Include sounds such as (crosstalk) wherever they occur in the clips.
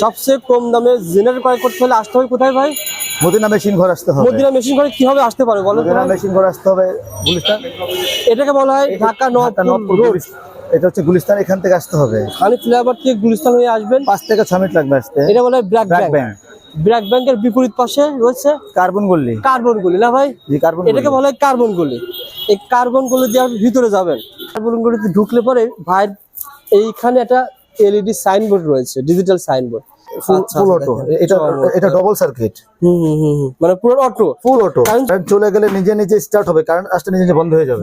সবচেয়ে কম দামে জেনারেটর ক্রয় করতে হলে আসতে হবে কোথায় ভাই? মদিনা মেশিন ঘর আসতে হবে। মদিনা মেশিন করে কীভাবে আসতে পারে বলো মদিনা মেশিন ঘর আসতে হবে গুলিস্তান। এটাকে বলা হয় ঢাকা নবপুর রোড। এটা হচ্ছে গুলিস্তান এখান থেকে আসতে হবে। খালি ফ্লাইওভার থেকে গুলিস্তান হয়ে আসবেন? পাঁচ থেকে ছ মিনিট লাগবে আসতে। এটা বলা হয় ব্র্যাক ব্যাংক। ব্র্যাক ব্যাংকের বিপরীত পাশে রয়েছে কার্বন গলি। কার্বন গলি না ভাই? কার্বন এটাকে বলা হয় কার্বন গলি। এই কার্বন গুলি দিয়ে আপনি ভিতরে যাবেন। কার্বন গলিতে ঢুকলে পরে ভাই এইখানে একটা এলইডি সাইনবোর্ড রয়েছে ডিজিটাল সাইনবোর্ড ফুল অটো এটা এটা ডবল সার্কিট হুম হুম হুম হুম। মানে পুরো অটো ফুল অটো চলে গেলে নিজে নিজে স্টার্ট হবে কারেন্ট আসতে নিজে নিজে বন্ধ হয়ে যাবে।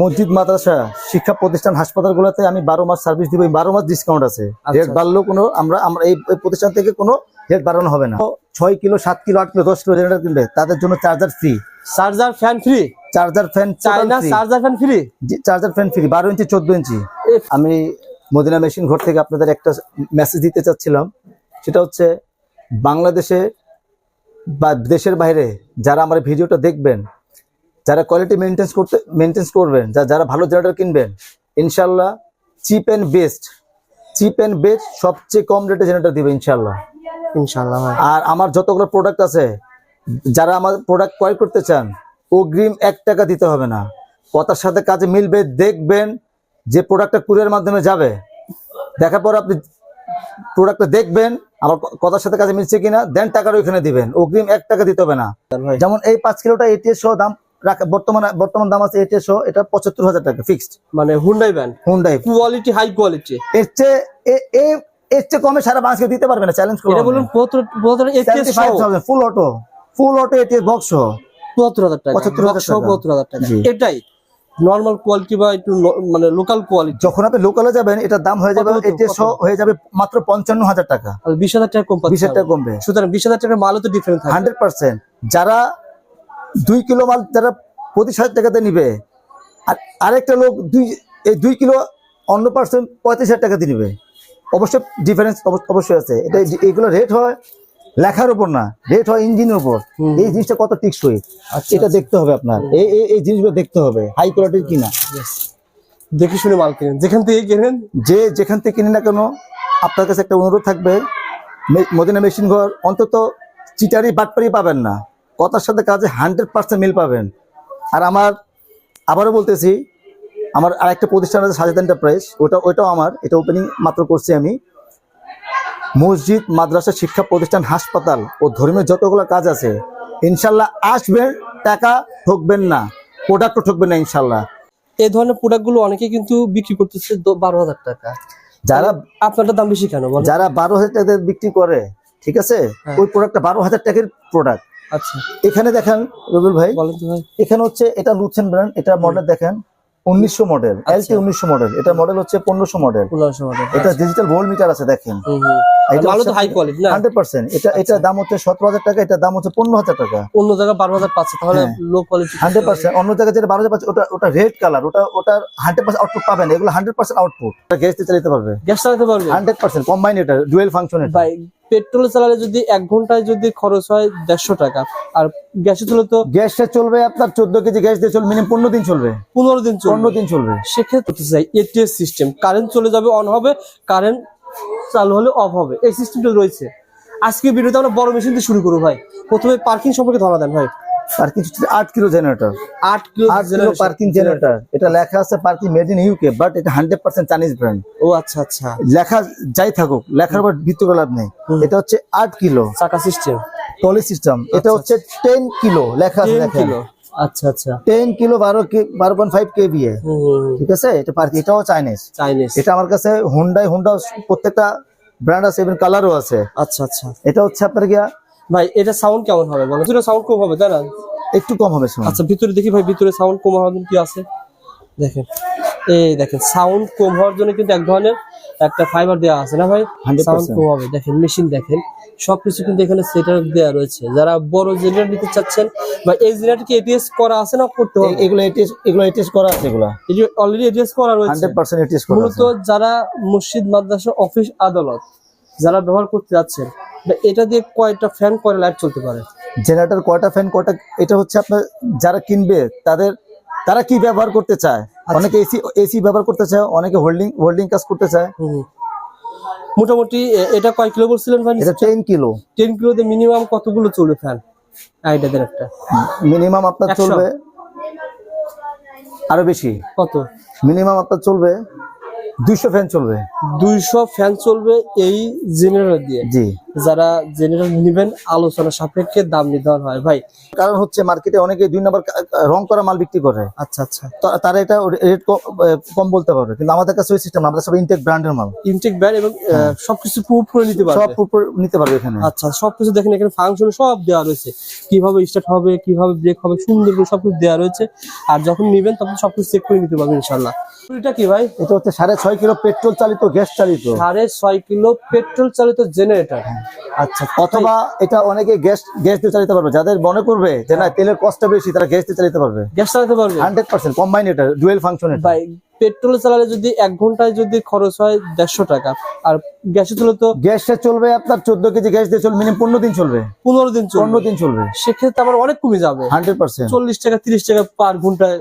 মসজিদ মাদ্রাসা শিক্ষা প্রতিষ্ঠান হাসপাতালগুলোতে আমি বারো মাস সার্ভিস দিব বারো মাস ডিসকাউন্ট আছে। রেট বাড়লেও কোনো আমরা আমরা এই এই প্রতিষ্ঠান থেকে কোনো রেট বাড়ানো হবে না। ছয় কিলো সাত কিলো আট কিলো দশ কিলো জেনারেটর কিনলে তাদের জন্য charger free charger fan free charger fan China charger fan free charger fan free বারো ইঞ্চি চোদ্দ ইঞ্চি। আমি মদিনা মেশিন ঘর থেকে আপনাদের একটা মেসেজ দিতে চাচ্ছিলাম। সেটা হচ্ছে বাংলাদেশে বা দেশের বাইরে যারা আমার ভিডিওটা দেখবেন যারা কোয়ালিটি মেনটেন্স করতে মেনটেন্স করবেন যা- যারা ভালো জেনারেটর কিনবেন ইনশাল্লাহ cheap and best cheap and best সবচেয়ে কম রেটে জেনারেটর দিবে ইনশাল্লাহ ইনশাল্লাহ আর আমার যতগুলো প্রোডাক্ট আছে যারা আমার প্রোডাক্ট ক্রয় করতে চান অগ্রিম এক টাকা দিতে হবে না। কথার সাথে কাজে মিলবে দেখবেন যে প্রোডাক্টটা কুরিয়ার মাধ্যমে যাবে। দেখার পর আপনি প্রোডাক্টটা দেখবেন আমার কথার সাথে কাজে মিলছে কিনা দেন টাকাটা ওইখানে দিবেন। অগ্রিম এক টাকা দিতে হবে না। যেমন এই পাঁচ কিলোটা এটিএস দাম রাখা বর্তমানে বর্তমান দাম আছে এটিএস এটা পঁচাত্তর হাজার টাকা ফিক্সড মানে হুন্ডাই কোয়ালিটি হাই কোয়ালিটি এর চেয়ে এর চেয়ে কমে সারা বাংলাদেশকে দিতে পারবে না চ্যালেঞ্জ এটা বলুন full auto full auto ATS box সহ। পঁচাত্তর হাজার টাকা। 75,000 বক্স টাকা। পঁচাত্তর হাজার টাকা। এটাই। নর্মাল কোয়ালিটি বা একটু মানে লোকাল কোয়ালিটি যখন আপনি লোকালে যাবেন এটার দাম হয়ে যাবে হতো? হয়ে যাবে মাত্র পঞ্চান্ন হাজার টাকা বিশ হাজার টাকা কম বিশ হাজার টাকা কমবে। সুতরাং বিশ হাজার টাকার মালও তো ডিফারেন্ট হান্ড্রেড পার্সেন্ট। যারা দুই কিলো মাল যারা পঁচিশ হাজার টাকাতে নিবে আর আরেকটা লোক দুই এই দুই কিলো অন্য পার্সেন্ট পঁয়ত্রিশ হাজার টাকাতে নিবে। অবশ্যই ডিফারেন্স অবশ্যই আছে। এটা এগুলো রেট হয় লেখার উপর না রেট হয় ইঞ্জিনের উপর। এই জিনিসটা কত টিকসই? আচ্ছা, এটা দেখতে হবে আপনার। এই এই- জিনিসগুলো দেখতে হবে হাই কোয়ালিটির কিনা। দেখে শুনে মাল কিনেন। যেখান থেকে কিনেন? যে যেখান থেকে কিনি না কেন আপনার কাছে একটা অনুরোধ থাকবে মদিনা মেশিন ঘর অন্তত চিটারি বাটপারি পাবেন না। কথার সাথে কাজে হান্ড্রেড পার্সেন্ট মিল পাবেন। আর আমার আবারও বলতেছি আমার আরেকটা প্রতিষ্ঠান আছে সাজেদ এন্টারপ্রাইজ ওটা ওইটাও আমার এটা ওপেনিং মাত্র করছি আমি। মসজিদ মাদ্রাসা শিক্ষা প্রতিষ্ঠান হাসপাতাল ও ধর্মীয় যতগুলো কাজ আছে ইনশাল্লাহ আসবেন টাকা ঠকবেন না প্রোডাক্টও ঠকবেন না ইনশাল্লাহ। এই ধরনের প্রোডাক্টগুলো অনেকে কিন্তু বিক্রি করতেছে বারো হাজার টাকা। যারা আপনারটা দাম বেশি কেন যারা বারো হাজার টাকা বিক্রি করে ঠিক আছে? হ্যাঁ। ওই প্রোডাক্টটা বারো হাজার টাকার প্রোডাক্ট আচ্ছা। এখানে দেখেন রবিউল বলেন ভাই। এখানে হচ্ছে এটা লুথেন ব্র্যান্ড এটা মডেল দেখেন। উনিশশো মডেল এলটি উনিশশো মডেল এটা মডেল হচ্ছে পনেরোশো মডেল এটা ডিজিটাল ভোল্ট মিটার আছে দেখেন। হুম, হুম। এটা মালও তো হাই কোয়ালিটি না? হান্ড্রেড পার্সেন্ট এটা এটা দাম হচ্ছে সতেরো হাজার টাকা এটা দাম হচ্ছে পনেরো হাজার টাকা। অন্য জায়গায় বারো হাজার পাচ্ছে তাহলে। লো কোয়ালিটি হান্ড্রেড পার্সেন্ট অন্য জায়গায় যেটা বারো হাজার পাচ্ছে ওটা ওটা রেড কালার ওটা ওটার হান্ড্রেড পার্সেন্ট আউটপুট পাবেন এগুলো হান্ড্রেড পার্সেন্ট আউটপুট গ্যাস চালাতে পারবে? গ্যাস চালাতে পারবে হান্ড্রেড পার্সেন্ট কম্বাইন এটা। ডুয়েল ফাংশন ভাই পেট্রোল চালালে যদি এক ঘন্টায় যদি খরচ হয় দেড়শো টাকা। আর গ্যাসে চলে তো গ্যাসটা চলবে আপনার চোদ্দ কেজি গ্যাস দিয়ে চলবে মিনিমাম পনেরো দিন চলবে। পনেরো দিন পনেরো দিন চলবে। সেক্ষেত্রে চাই এটিএস সিস্টেম কারেন্ট চলে যাবে অন হবে কারেন্ট চালু হলে অফ হবে। এই সিস্টেমটা রয়েছে। আজকে ভিডিওতে আমরা বড় মেশিন দিয়ে শুরু করব ভাই। প্রথমে পার্কিং সম্পর্কে ধরা দেন ভাই। আট কিলো জেনারেটর আট কিলো আট কিলো পার্কিং জেনারেটর এটা লেখা আছে parking made in UK but এটা হান্ড্রেড পার্সেন্ট চাইনিজ ব্র্যান্ড ও আচ্ছা আচ্ছা। লেখা যাই থাকুক লেখার উপর ভিত্তি লাভ নেই। এটা হচ্ছে আট কিলো চাকা সিস্টেম টলি সিস্টেম এটা হচ্ছে টেন কিলো লেখা আছে কিলো আচ্ছা আচ্ছা। টেন কিলো বারো বারো পয়েন্ট ফাইভ। ঠিক আছে? এটা পার্কিং এটাও চাইনিজ চাইনিজ এটা আমার কাছে হুন্ডাই হুন্ডা প্রত্যেকটা ব্র্যান্ড আছে এবং কালারও আছে। আচ্ছা আচ্ছা। এটা হচ্ছে আপনার গিয়া ভাই এটা সাউন্ড কেমন হবে বলো? ভিতরে সাউন্ড কম হবে তাই না? একটু কম হবে আচ্ছা ভিতরে দেখি ভাই ভিতরে সাউন্ড কম হওয়ার জন্য কি আছে? দেখেন এই দেখেন সাউন্ড কম হওয়ার জন্য কিন্তু এক ধরনের একটা ফাইবার দেওয়া আছে না ভাই? সাউন্ড কম হবে দেখেন মেশিন দেখেন সবকিছু কিন্তু এখানে সেটার দেওয়া রয়েছে। যারা বড় জেনারেটর নিতে চাচ্ছেন বা এই জেনারেটর কি এটিএস করা আছে না করতে হবে? এগুলো এটিএস এগুলো এটিএস করা আছে এগুলো। অলরেডি এটিএস করা রয়েছে। হান্ড্রেড পার্সেন্ট এটিএস করা মূলত যারা মসজিদ মাদ্রাসা অফিস আদালত যারা ব্যবহার করতে যাচ্ছেন এটা দিয়ে কয়টা ফ্যান কয়টা লাইট চলতে পারে? জেনারেটর কয়টা ফ্যান কয়টা এটা হচ্ছে আপনার যারা কিনবে তাদের তারা কি ব্যবহার করতে চায়? আচ্ছা। অনেকে এসি এসি ব্যবহার করতে চায় অনেকে হোল্ডিং হোল্ডিং কাজ করতে চায়। মোটামুটি এটা কয় কিলো বলছিলেন ভাই? এটা টেন কিলো। টেন কিলোতে মিনিমাম কতগুলো চলবে ফ্যান আইডিয়া দেন একটা। মিনিমাম আপনার চলবে আরও বেশি। কত? মিনিমাম আপনার চলবে দুইশো ফ্যান চলবে। দুইশো ফ্যান চলবে এই জেনারেটর দিয়ে। জি। যারা জেনারেল নেবেন আলোচনা সাপেক্ষে দাম নির্ধারণ হয়। ভাই কারণ হচ্ছে মার্কেটে অনেকে দুই নম্বর রং করা মাল বিক্রি করে। আচ্ছা আচ্ছা। তারা এটা রেট কম বলতে পারবে। কিন্তু আমাদের কাছে ওই সিস্টেম আমাদের সব ইনটেক ব্র্যান্ডের মাল। ইনটেক ব্যান্ড এবং আহ, সবকিছু প্রুফ করে নিতে পারবে। সব পারবে পুরো নিতে পারবে এখানে। আচ্ছা সবকিছু দেখেন এখানে ফাংশন সব দেওয়া রয়েছে। কীভাবে স্টার্ট হবে কীভাবে ব্রেক হবে সুন্দর করে সবকিছু দেওয়া রয়েছে। আর যখন নেবেন তখন সবকিছু চেক করে নিতে পারবেন ইনশাল্লাহ এটা কি ভাই? এটা হচ্ছে সাড়ে ছয় কিলো পেট্রোল চালিত গ্যাস চালিত। সাড়ে ছয় কিলো পেট্রোল চালিত জেনারেটর আচ্ছা অথবা এটা অনেকে গ্যাস গ্যাস দিয়ে চালিতে পারবে। যাদের মনে করবে যে না তেলের কষ্টটা বেশি তারা গ্যাস দিয়ে চালিতে পারবে। গ্যাস চালাতে পারবে? হান্ড্রেড পার্সেন্ট কম্বাইন এটা ডুয়েল ফাংশন ভাই পেট্রোল চালালে যদি এক ঘন্টায় যদি খরচ হয় দেড়শো টাকা আর গ্যাসে চলে তো গ্যাসটা চলবে আপনার চোদ্দ কেজি গ্যাস দিয়ে চলবে মিনিমাম পনেরো দিন চলবে। পনেরো দিন চলবে। পনেরো দিন চলবে। সেক্ষেত্রে আমার অনেক কমে যাবে। হান্ড্রেড পার্সেন্ট চল্লিশ টাকা তিরিশ টাকা পার ঘন্টায়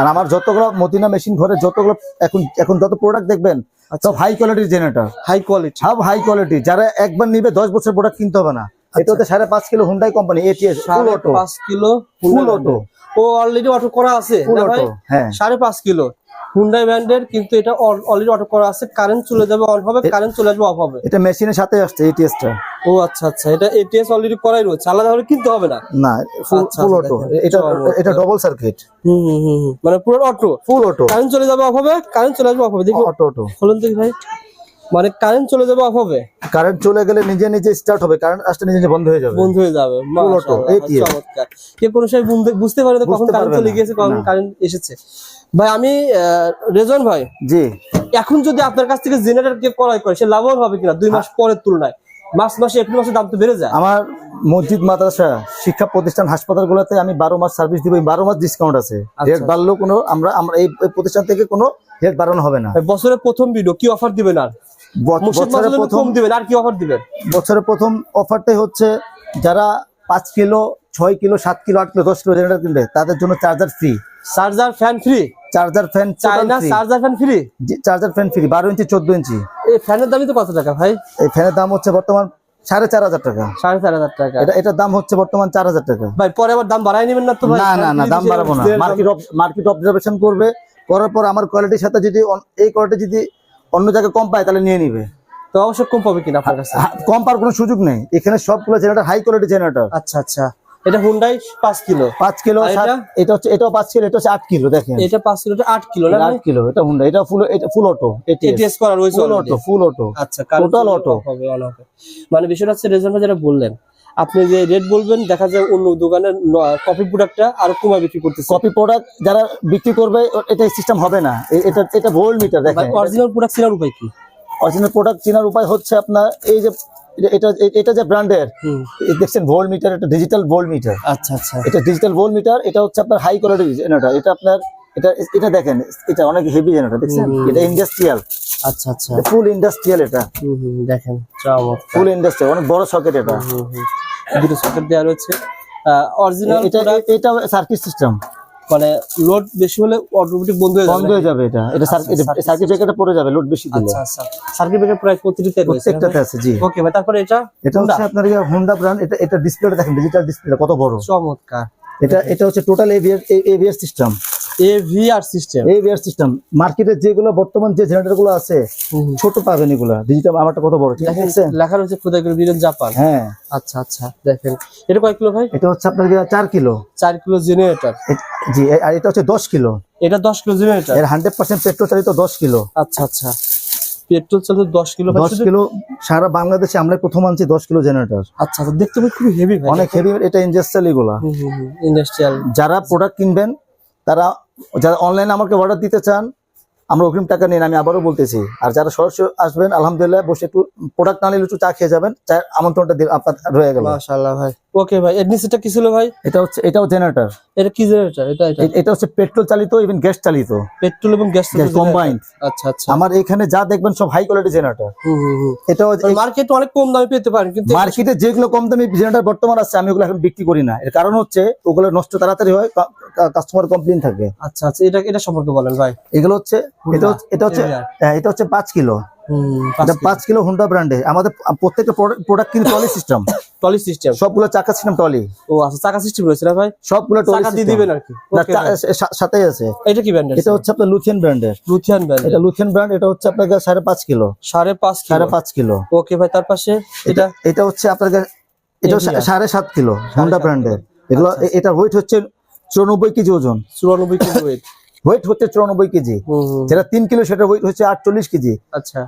আর আমার যতগুলো মতিনা মেশিন ঘরে যতগুলো এখন এখন যত প্রোডাক্ট দেখবেন। সব হাই কোয়ালিটির জেনারেটর হাই কোয়ালিটি সব হাই কোয়ালিটি যারা একবার নিবে দশ বছর প্রোডাক্ট কিনতে হবে না। এটা হচ্ছে সাড়ে পাঁচ kilo Hyundai company ATS full auto পাঁচ কিলো ফুল অটো ও অলরেডি অটো করা আছে হ্যাঁ। সাড়ে পাঁচ কিলো। হুন্ডাই ব্র্যান্ডের কিন্তু এটা অলরেডি অটো করা আছে। কারেন্ট চলে যাবে অন হবে কারেন্ট চলে আসবে অফ হবে। এটা মেশিনের সাথে আসছে এটিএসটা ও আচ্ছা আচ্ছা এটা এটিএস অলরেডি করাই রয়েছে। আলাদা ভাবে কিনতে হবে না? না ফুল আচ্ছা, ফুল আচ্ছা, অটো এটা এটা ডবল সার্কিট হুম হুম। মানে পুরো অটো ফুল অটো কারেন্ট চলে যাবে অফ হবে কারেন্ট চলে আসবে অফ হবে। দেখি। অটো অটো বলুন দেখি ভাই। মানে কারেন্ট চলে যাবে অফ হবে? কারেন্ট চলে গেলে নিজে নিজে স্টার্ট হবে। কারেন্ট আসতে নিজে নিজে বন্ধ হয়ে যাবে। বন্ধ হয়ে যাবে। চমৎকার। কে কোনো সময় বুঝতে- পারে না কখন কারেন্ট চলে গিয়েছে কখন কারেন্ট এসেছে। ভাই আমি রেজন ভাই জি। এখন যদি আপনার কাছ থেকে জেনারেটর কে ক্রয় করে সে লাভবান হবে কিনা? দুই মাস পরের তুলনায়। মাস মাসে এপ্রিল মাসে দাম তো বেড়ে যায়। আমার মসজিদ মাদ্রাসা শিক্ষা প্রতিষ্ঠান হাসপাতালগুলোতে আমি বারো মাস সার্ভিস দিব বারো মাস ডিসকাউন্ট আছে। আচ্ছা, রেট বাড়লেও কোনো আমরা আমরা এই প্রতিষ্ঠান থেকে কোনো রেট বাড়ানো হবে না। বছরের প্রথম ভিডিও কি অফার দিবেন আর? বছরের প্রথম দিবেন আর কি অফার দিবেন? বছরের প্রথম অফারটাই হচ্ছে যারা পাঁচ কিলো ছয় কিলো সাত কিলো আট কিলো দশ কিলো জেনারেটর কিনবে তাদের জন্য charger free charger fan free charger fan China charger fan free charger fan free বারো ইঞ্চি চোদ্দ ইঞ্চি। এই ফ্যানের দামই তো কত টাকা ভাই? এই ফ্যানের দাম হচ্ছে বর্তমান সাড়ে চার হাজার টাকা। সাড়ে চার হাজার টাকা। এটা এটার দাম হচ্ছে বর্তমান চার হাজার টাকা। ভাই পরে আবার দাম বাড়াই নেবেন না তো ভাই? না না না দাম বাড়াবো না। মার্কেট মার্কেট অবজারভেশন করবে করার পর আমার কোয়ালিটির সাথে যদি এই কোয়ালিটি যদি অন্য জায়গায় কম পায় তাহলে নিয়ে নিবে। তো অবশ্যই কম পাবে কিনা আপনার কাছে? কম পাওয়ার কোনো সুযোগ নেই। এখানে সবগুলো জেনারেটর হাই কোয়ালিটি জেনারেটর আচ্ছা আচ্ছা। এটা হুন্ডাই পাঁচ কিলো। পাঁচ কিলো এটা? হচ্ছে এটাও পাঁচ কিলো এটা হচ্ছে আট কিলো দেখেন। এটা পাঁচ কিলো এটা আট কিলো না আট কিলো এটা হুন্ডা এটা ফুল এটা ফুল অটো এটিএস করা রয়েছে ফুল অটো ফুল অটো আচ্ছা। হবে on হবে মানে বিষয়টা হচ্ছে রেজাল্ট যেটা বললেন আপনি যে রেট বলবেন দেখা যায় অন্য দোকানের কফি প্রোডাক্টটা আরও কমা বিক্রি করতেছে। কপি প্রোডাক্ট যারা বিক্রি করবে এটা সিস্টেম হবে না। এটা এটা ভোল্ট মিটার দেখেন। অরিজিনাল প্রোডাক্ট চেনার উপায় কি? অরিজিনাল প্রোডাক্ট চেনার উপায় হচ্ছে আপনার এই যে এটা এটা- যে ব্র্যান্ডের দেখছেন ভোল্ট মিটার এটা ডিজিটাল ভোল্ট মিটার আচ্ছা আচ্ছা। এটা ডিজিটাল ভোল্ট মিটার এটা হচ্ছে আপনার হাই কোয়ালিটি জেনারেটর এটা আপনার এটা এটা দেখেন এটা অনেক হেভি জেনারেটর দেখছেন? এটা ইন্ডাস্ট্রিয়াল আচ্ছা আচ্ছা। ফুল ইন্ডাস্ট্রিয়াল এটা। দেখেন ফুল ইন্ডাস্ট্রিয়াল অনেক বড় সকেট এটা। দুটো সকেট দেওয়া রয়েছে। অরিজিনাল এটা এটা সার্কিট সিস্টেম মানে লোড বেশি হলে অটোমেটিক বন্ধ হয়ে বন্ধ হয়ে যাবে এটা। এটা আচ্ছা, circuit সার্কিট ব্রেকারটা পড়ে যাবে লোড বেশি দিলে। আচ্ছা আচ্ছা। সার্কিট ব্রেকার প্রায় প্রতিটিতে রয়েছে প্রত্যেকটাতে আছে জি। ওকে ভাই তারপরে এটা এটা হচ্ছে আপনার এই হুন্ডা ব্র্যান্ড এটা এটা ডিসপ্লেটা দেখেন ডিজিটাল ডিসপ্লে কত বড়। চমৎকার। এটা এটা হচ্ছে total ABS ABS system AVR system AVR system মার্কেটে যেগুলো বর্তমান যে জেনারেটরগুলো আছে ছোট পাবেন এগুলা। ডিজিটাল আমারটা কত বড়? ঠিক আছে লেখা রয়েছে খোদাই করে বিরেন জাপান। হ্যাঁ। আচ্ছা আচ্ছা দেখেন। এটা কয় কিলো ভাই? এটা হচ্ছে আপনার গিয়ে চার কিলো। চার কিলো জেনারেটর জি আর এটা হচ্ছে দশ কিলো। এটা দশ কিলো জেনারেটর এর হান্ড্রেড পার্সেন্ট পেট্রোল চালিত দশ কিলো। আচ্ছা আচ্ছা। পেট্রোল চালিত দশ কিলো ভাই দশ শুধু- কিলো সারা বাংলাদেশে আমরা প্রথম আনছি দশ কিলো জেনারেটর আচ্ছা আচ্ছা দেখতে খুবই হেভি ভাই। অনেক হেভি এটা ইন্ডাস্ট্রিয়াল এগুলা। ইন্ডাস্ট্রিয়াল যারা প্রোডাক্ট কিনবেন তারা যারা অনলাইনে আমাকে অর্ডার দিতে চান, আমরা অগ্রিম টাকা নিন আমি আবারও বলতেছি। আর যারা সরাসরি আসবেন, আলহামদুলিল্লাহ, বসে একটু প্রোডাক্ট না নিলে একটু চা খেয়ে যাবেন। চা আমন্ত্রণটা আপনার রয়ে গেল। মাশাআল্লাহ ভাই। ওকে ভাই। এর নিচেটা কি ছিল ভাই? এটা হচ্ছে এটাও জেনারেটর এটা কি জেনারেটর এটা এটা। এটা হচ্ছে পেট্রোল চালিত ইভেন গ্যাস চালিত। পেট্রোল এবং গ্যাস কম্বাইন্ড আচ্ছা আচ্ছা। আমার এখানে যা দেখবেন সব হাই কোয়ালিটি জেনারেটর হুম মার্কেট অনেক কম দামে পেতে পারেন কিন্তু মার্কেটে যেগুলো কম দামি জেনারেটর বর্তমান আছে আমি ওগুলো এখন বিক্রি করি না। এর কারণ হচ্ছে ওগুলো নষ্ট তাড়াতাড়ি হয় কাস্টমার কমপ্লেন থাকে। আচ্ছা আচ্ছা। এটা এটা সম্পর্কে বলেন ভাই। এগুলো হচ্ছে এটা হচ্ছে এটা হচ্ছে হ্যাঁ, এটা হচ্ছে পাঁচ কিলো। এটা পাঁচ কিলো। হুন্ডা ব্র্যান্ডে আমাদের প্রত্যেকটা প্রোডাক্ট কিন্তু টলি সিস্টেম। Trolley system. সবগুলো চাকা সিস্টেম টলি ও আচ্ছা চাকা সিস্টেম রয়েছে না ভাই? সবগুলো টলি দিয়ে দিবেন আর কি। ভাই। আছে। এটা কি ব্র্যান্ডের এটা হচ্ছে আপনার লুথিয়ান ব্র্যান্ডের। লুথিয়ান ব্র্যান্ড এটা লুথিয়ান ব্র্যান্ড এটা হচ্ছে আপনার সাড়ে পাঁচ কিলো। সাড়ে পাঁচ সাড়ে পাঁচ কিলো। ওকে ভাই তার পাশে এটা এটা হচ্ছে আপনার এটা সাড়ে সাত কিলো হুন্ডা ব্র্যান্ডের। এগুলো আচ্ছা, এটা ওয়েট হচ্ছে চুরানব্বই কেজি ওজন। চুরানব্বই কিলো ওয়েট ওয়েট হচ্ছে চুরানব্বই কেজি। যেটা তিন কিলো সেটা ওয়েট হচ্ছে আটচল্লিশ কেজি। আচ্ছা।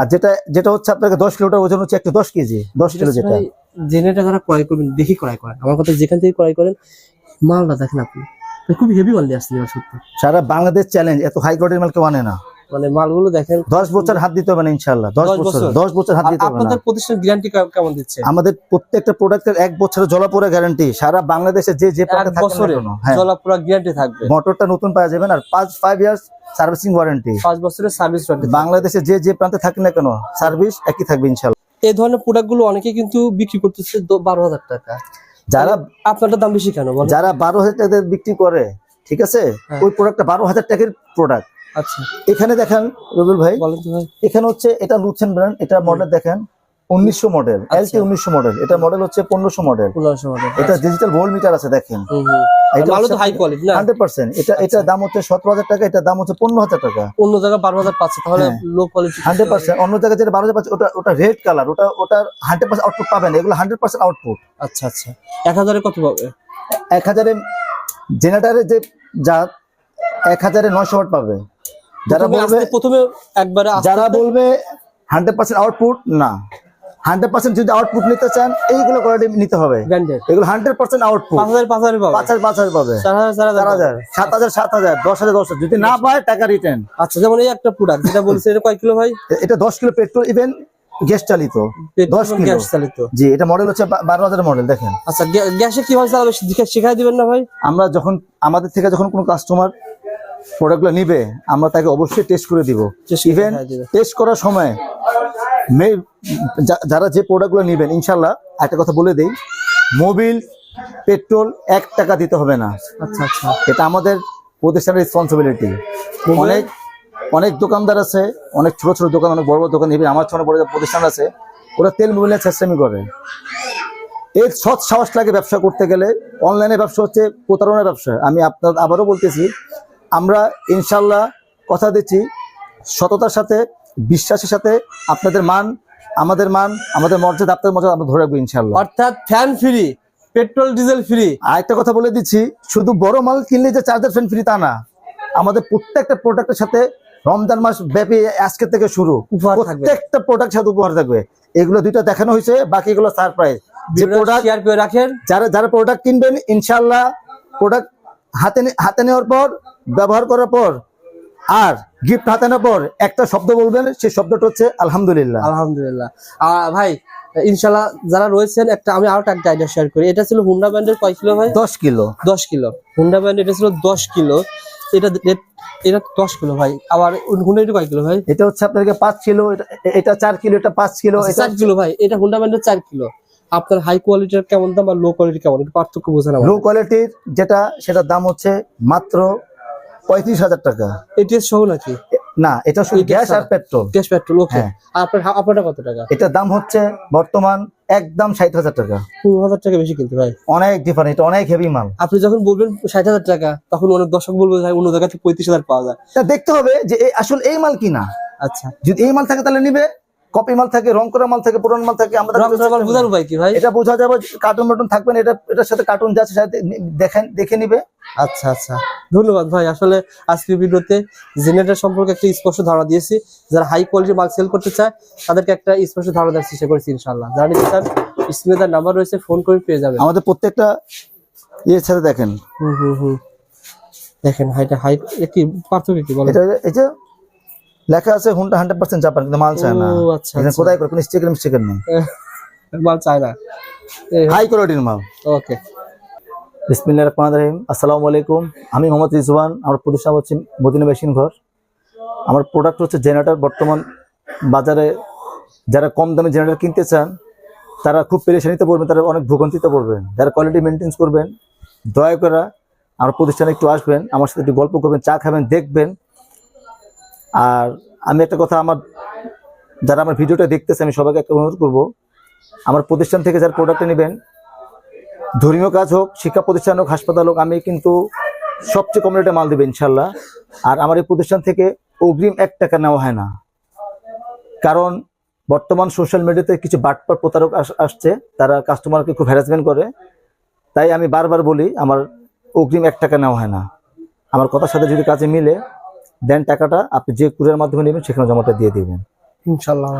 আর যেটা যেটা হচ্ছে আপনাকে দশ কিলোটার ওজন হচ্ছে একটা দশ কেজি দশ কিলো যেটা। জেনেটা যারা ক্রয় করবেন দেখি ক্রয় করেন। আমার কথা যেখান থেকে ক্রয় করেন মালটা দেখেন আপনি। খুবই খুব হেভি মাল নিয়ে আসছে সত্যি সারা বাংলাদেশ চ্যালেঞ্জ এত হাই কোয়ালিটির মাল কেউ আনে না। মানে মালগুলো দেখেন দশ বছর হাত দিতে হবে না ইনশাল্লাহ দশ দশ বছর বছর? দশ বছর হাত দিতে হবে আপনাদের প্রতিষ্ঠান গ্যারান্টি কেমন দিচ্ছে? আমাদের প্রত্যেকটা প্রোডাক্টের এক বছরের জলাপোড়া গ্যারান্টি। সারা বাংলাদেশে যে যে না বছরে হ্যাঁ। জলাপুরা গ্যারান্টি থাকবে। মোটরটা নতুন পাওয়া যাবেন আর পাঁচ ফাইভ ইয়ার্স সার্ভিসিং ওয়ারেন্টি পাঁচ বছরের সার্ভিস ওয়ারেন্টি বাংলাদেশে যে যে প্রান্তে থাকেন না কেন সার্ভিস একই থাকবে ইনশাল্লাহ এই ধরনের প্রোডাক্টগুলো অনেকে কিন্তু বিক্রি করতেছে দ- বারো হাজার টাকা। যারা আপনারটা দাম বেশি কেন যারা বারো হাজার টাকা বিক্রি করে ঠিক আছে? হ্যাঁ। ওই প্রোডাক্টটা বারো হাজার টাকার প্রোডাক্ট। আচ্ছা। এখানে দেখেন রবিউল ভাই এখানে হচ্ছে এটা লুথেন ব্র্যান্ড এটা মডেল দেখেন উনিশশো মডেল এলটি উনিশশো মডেল এটা মডেল হচ্ছে পনেরোশো মডেল। মডেল এটা ডিজিটাল ভোল্ট মিটার আছে দেখেন। হুম এটা ভালো তো হচ্ছে হাই কোয়ালিটি হান্ড্রেড পার্সেন্ট এটা এটা দাম হচ্ছে সতেরো হাজার টাকা এটা দাম হচ্ছে পনেরো হাজার টাকা। অন্য জায়গায় বারো হাজার পাচ্ছে তাহলে। লো কোয়ালিটি হান্ড্রেড পার্সেন্ট অন্য জায়গায় যেটা বারো হাজার পাচ্ছে ওটা ওটা রেড কালার ওটা ওটার হান্ড্রেড পার্সেন্ট আউটপুট পাবেন এগুলো হান্ড্রেড পার্সেন্ট আউটপুট আচ্ছা আচ্ছা। এক হাজারে কত পাবে? এক হাজারে জেনারেটারে যে যা এক হাজারে নয়শো ওয়াট পাবে। যারা বলবে প্রথমে একবারে যারা বলবে হান্ড্রেড পার্সেন্ট আউটপুট না। হান্ড্রেড পার্সেন্ট যদি আউটপুট নিতে চান এইগুলো কোয়ালিটি নিতে হবে। এগুলো হান্ড্রেড পার্সেন্ট আউটপুট পাঁচ হাজার পাঁচ হাজার পাবে। পাঁচ হাজার পাবে। চার হাজার চার হাজার সাত হাজার সাত হাজার দশ হাজার দশ হাজার। যদি না পায় টাকা রিটার্ন আচ্ছা যেমন এই একটা প্রোডাক্ট যেটা বলছে এটা কয় কিলো ভাই? এটা দশ কিলো পেট্রোল ইভেন গ্যাস চালিত। দশ কিলো। গ্যাস চালিত। জি এটা মডেল হচ্ছে বারো হাজার মডেল দেখেন। আচ্ছা গ্যা- গ্যাসে কীভাবে চালাবে শিখাই দিবেন না ভাই? আমরা যখন আমাদের থেকে যখন কোনো কাস্টমার প্রোডাক্টগুলো নিবে আমরা তাকে অবশ্যই টেস্ট করে দিব। ইভেন টেস্ট করার সময় মে- যারা যে প্রোডাক্টগুলো নেবেন ইনশাল্লাহ একটা কথা বলে দেই মোবিল পেট্রোল এক টাকা দিতে হবে না। আচ্ছা আচ্ছা। এটা আমাদের প্রতিষ্ঠানের রেসপন্সিবিলিটি অনেক অনেক দোকানদার আছে অনেক ছোট ছোট দোকান অনেক বড় বড় দোকান even আমার ছোট বড় প্রতিষ্ঠান আছে ওরা তেল মোবিলের চেষ্টামি করে। এর সৎ সাহস লাগে ব্যবসা করতে গেলে অনলাইনে ব্যবসা হচ্ছে প্রতারণার ব্যবসা। আমি আপনার আবারও বলতেছি আমরা ইনশাল্লাহ কথা দিচ্ছি সততার সাথে বিশ্বাসের সাথে আপনাদের মান আমাদের মান আমাদের মর্যাদা আপনাদের মর্যাদা আমরা ধরে রাখব ইনশাল্লাহ অর্থাৎ fan free petrol diesel free আরেকটা কথা বলে দিচ্ছি শুধু বড় মাল কিনলে যে চার্জার ফ্যান ফ্রি তা না। আমাদের প্রত্যেকটা প্রোডাক্টের সাথে রমজান মাস ব্যাপী আজকে থেকে শুরু। উপহার প্রত্যেকটা প্রোডাক্ট সাথে উপহার থাকবে। এগুলো দুইটা দেখানো হয়েছে বাকি এগুলো সারপ্রাইজ যে প্রোডাক্ট শেয়ার করে রাখেন। যারা যারা প্রোডাক্ট কিনবেন ইনশাল্লাহ প্রোডাক্ট হাতে হাতে নেওয়ার পর ব্যবহার করার পর আর গিফট হাতে নেওয়ার পর একটা শব্দ বলবেন সেই শব্দটা হচ্ছে আলহামদুলিল্লাহ। আলহামদুলিল্লাহ। আর ভাই ইনশাল্লাহ যারা রয়েছেন একটা আমি আরও একটা আইডিয়া শেয়ার করি। এটা ছিল হুন্ডা ব্যান্ডের কয় কিলো ভাই? দশ কিলো। দশ কিলো। হুন্ডা ব্র্যান্ড এটা ছিল দশ কিলো। এটা এটা দশ কিলো ভাই। আবার হুন্ডা এটা কয় কিলো ভাই? এটা হচ্ছে আপনাকে পাঁচ কিলো এটা- চার কিলো এটা পাঁচ কিলো আচ্ছা, এটা চার কিলো ভাই। এটা হুন্ডা ব্র্যান্ডের চার কিলো। আপনার হাই কোয়ালিটির কেমন দাম আর লো কোয়ালিটি কেমন? পার্থক্য বোঝানো লো কোয়ালিটির যেটা সেটার দাম হচ্ছে মাত্র পঁয়ত্রিশ হাজার টাকা। এটিএস সহ নাকি? না এটা শুধু গ্যাস আর পেট্রোল। গ্যাস পেট্রোল ওকে হ্যাঁ। আপনার আপনারটা কত টাকা? এটার দাম হচ্ছে বর্তমান একদম ষাট হাজার টাকা। পনেরো হাজার টাকা বেশি কিনতে ভাই অনেক ডিফারেন্ট এটা অনেক হেভি মাল। আপনি যখন বলবেন ষাট হাজার টাকা তখন অনেক দর্শক বলবে ভাই অন্য জায়গা থেকে পঁয়ত্রিশ হাজার পাওয়া যায়। দেখতে হবে যে আসলে এই মাল কিনা। আচ্ছা। যদি এই মাল থাকে তাহলে নিবে। কপি মাল থাকে রং করা মাল থাকে পুরান মাল থাকে আমাদের বোঝার উপায় কি ভাই? এটা বোঝা যাবে কার্টুন মার্টুন থাকবে না এটা এটার সাথে কার্টুন যাচ্ছে সাথে দেখেন দেখে নিবে। আচ্ছা আচ্ছা। ধন্যবাদ ভাই আসলে আজকের ভিডিওতে জেনারেটর সম্পর্কে একটা স্পষ্ট ধারণা দিয়েছি। যারা হাই কোয়ালিটি মাল সেল করতে চায় তাদেরকে একটা স্পষ্ট ধারণা দেওয়ার চেষ্টা করেছি ইনশাল্লাহ যারা নিতে চান স্ক্রিনে তার নাম্বার রয়েছে ফোন করে পেয়ে যাবেন। আমাদের প্রত্যেকটা ইয়ের সাথে দেখেন। হুম হুম হুম। দেখেন হাইটা হাই কি পার্থক্য কি বলেন? এটা লেখা আছে হুন্ডা হান্ড্রেড পার্সেন্ট জাপান কিন্তু মাল চায় না। আচ্ছা, আচ্ছা। কোথায় করে কোনো স্টিকার মিস্টিকার নেই। (laughs) মাল চায় না। হাই কোয়ালিটির মাল। ওকে বিসমিল্লাহ রহমান রহিম। আসসালামু আলাইকুম। আমি মোহাম্মদ রিজওয়ান আমার প্রতিষ্ঠান হচ্ছে মদিনা মেশিন ঘর। আমার প্রোডাক্ট হচ্ছে জেনারেটর বর্তমান বাজারে যারা কম দামে জেনারেটর কিনতে চান তারা খুব পেরেশানিতে পড়বেন তারা অনেক ভোগান্তিতে পড়বেন। যারা কোয়ালিটি মেনটেন্স করবেন দয়া করে আমার প্রতিষ্ঠানে একটু আসবেন আমার সাথে একটু গল্প করবেন চা খাবেন দেখবেন। আর আমি একটা কথা, আমার যারা আমার ভিডিওটা দেখতেছে, আমি সবাইকে একটা অনুরোধ করব, আমার প্রতিষ্ঠান থেকে যারা প্রোডাক্টটা নেবেন, ধর্মীয় কাজ হোক, শিক্ষা প্রতিষ্ঠান হোক, হাসপাতাল হোক, আমি কিন্তু সবচেয়ে কম রেটে মাল দেবো ইনশাল্লাহ আর আমার এই প্রতিষ্ঠান থেকে অগ্রিম এক টাকা নেওয়া হয় না। কারণ বর্তমান সোশ্যাল মিডিয়াতে কিছু বাটপার প্রতারক আস- আসছে, তারা কাস্টমারকে খুব হ্যারাসমেন্ট করে। তাই আমি বারবার বলি, আমার অগ্রিম এক টাকা নেওয়া হয় না। আমার কথার সাথে যদি কাজে মিলে দেন টাকাটা আপনি যে কুরিয়ার মাধ্যমে নেবেন সেখানে জমাটা দিয়ে দিবেন। ইনশাল্লাহ